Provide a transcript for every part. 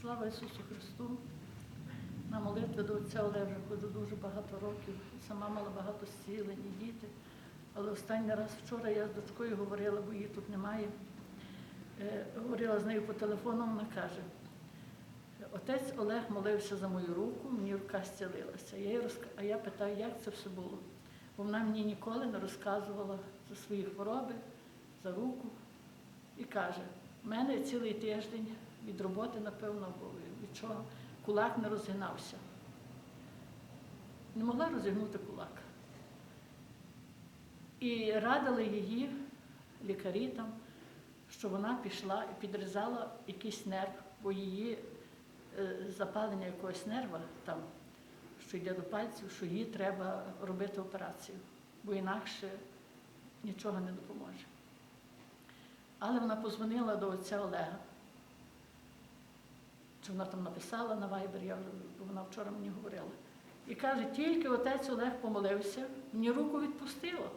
Слава Ісусу Христу! На молитви до отця Олежа ходжу дуже багато років. Сама мала багато зцілень і діти. Але останній раз вчора я з дочкою говорила, бо її тут немає. Е, говорила з нею по телефону, вона каже, отець Олег молився за мою руку, мені рука зцілилася. Я їй розка... А я питаю, як це все було? Бо вона мені ніколи не розказувала за свої хвороби, за руку. І каже, в мене цілий тиждень від роботи, напевно, від чого, кулак не розгинався. Не могла розігнути кулак. І радили її, лікарі там, що вона пішла і підрізала якийсь нерв, бо її е, запалення якогось нерва там, що йде до пальців, що їй треба робити операцію, бо інакше нічого не допоможе. Але вона позвонила до отця Олега. Чи вона там написала на Viber, я вона вчора мені говорила. І каже, тільки отець Олег помолився, мені руку відпустило.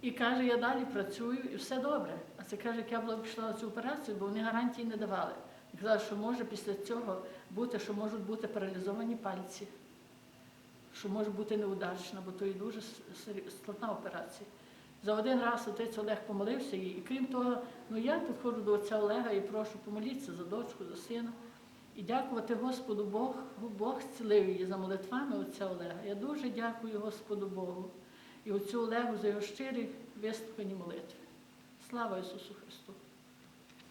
І каже, я далі працюю і все добре. А це каже, як я була пішла на цю операцію, бо вони гарантії не давали. І казали, що може після цього бути, що можуть бути паралізовані пальці, що може бути неудачна, бо то і дуже складна операція. За один раз отець Олег помолився їй. І крім того, ну я підходжу до отця Олега і прошу помолитися за дочку, за сина. І дякувати Господу Бог, Бог зцілив її за молитвами отця Олега. Я дуже дякую Господу Богу і отцю Олегу за його щирі вислухані молитви. Слава Ісусу Христу!